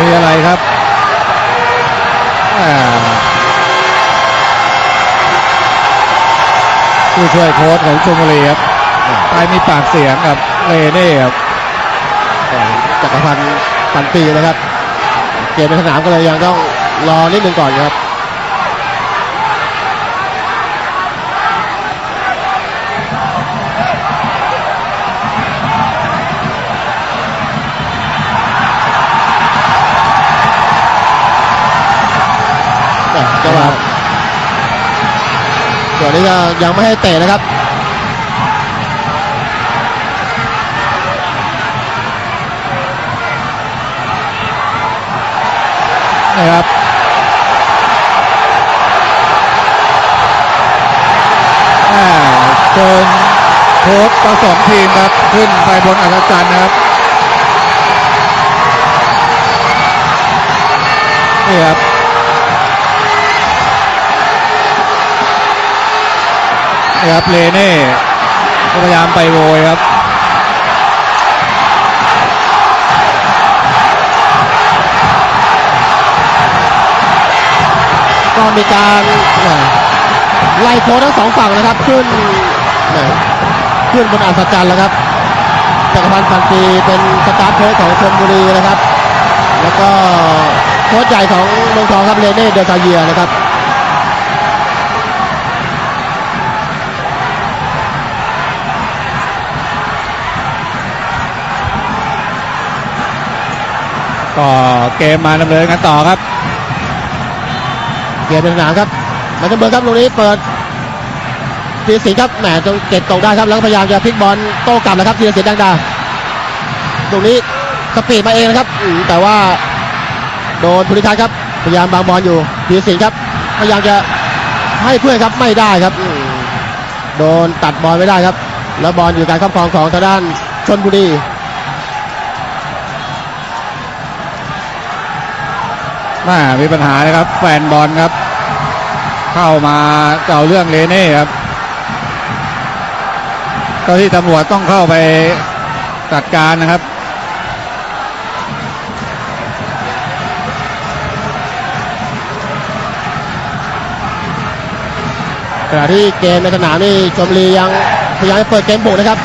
มีอะไรครับผู้ช่วยโค้ชของชมบุรีครับไปมีปากเสียงกับเลเน่ครับจักรพันธ์ปันปีนะครับ เกมในสนามก็เลยยังต้องรอนิดนึงก่อนครับ นี้ก็ยังไม่ให้เตะนะครับนะครับอ่าเชิญโค้ชผสมทีมครับ ขึ้นไปบนอัศจรรย์นะครับนี่ครับ ครับเลเน่พยายามไปโวยครับก็มีการไล่โค้ชทั้งสองฝั่งนะครับ ขึ้นเอ่อขึ้นบนอัศจรรย์แล้วครับจักรพันธ์พันปีเป็นสตาร์ทโค้ชของชลบุรีนะครับ แล้วก็โค้ชใหญ่ของเมืองทองครับเลเน่เดลตาเยียนะครับ ก็เกมมาดำเนินกันต่อครับ เกียร์เป็นสนามครับมันจะเบิร์ครับตรงนี้เปิดธีรศิลป์ครับแหมตรงเก็บตกได้ครับแล้วพยายามจะพลิกบอลโต้กลับแล้วครับธีรศิลป์ดังดาตรงนี้สปีดมาเองนะครับแต่ว่าโดนภูริทัศน์ครับพยายามบางบอลอยู่ธีรศิลป์ครับพยายามจะให้เพื่อนครับไม่ได้ครับโดนตัดบอลไม่ได้ครับ แล้วบอลอยู่การครอบครองของทางด้านชนบุรี มามีปัญหานะครับ แฟนบอลครับ เข้ามาเก่าเรื่องเลเน่ครับเจ้าที่ตำรวจต้องเข้าไปจัดการนะครับขณะที่เกมในสนามนี่ชมรียังพยายามจะเปิดเกมบุกนะครับ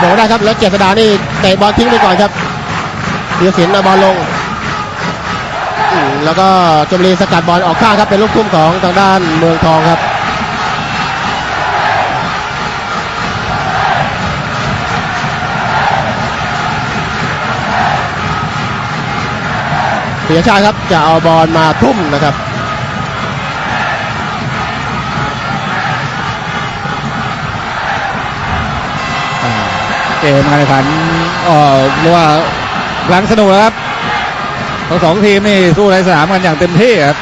บุกได้ครับแล้วเจษดานี่เตะบอลทิ้งไปก่อนครับธีรศิลป์เอาบอลลง แล้วก็ชมบุรีสกัดบอลออกข้างครับเป็นลูกทุ่มของทางด้านเมืองทองครับเสียชาติครับจะเอาบอลมาทุ่มนะครับเกมการแข่งขันเออเรียกว่าหลังสนุกแล้วครับ ทั้งสองทีมนี่สู้ในสนามกันอย่างเต็มที่ครับ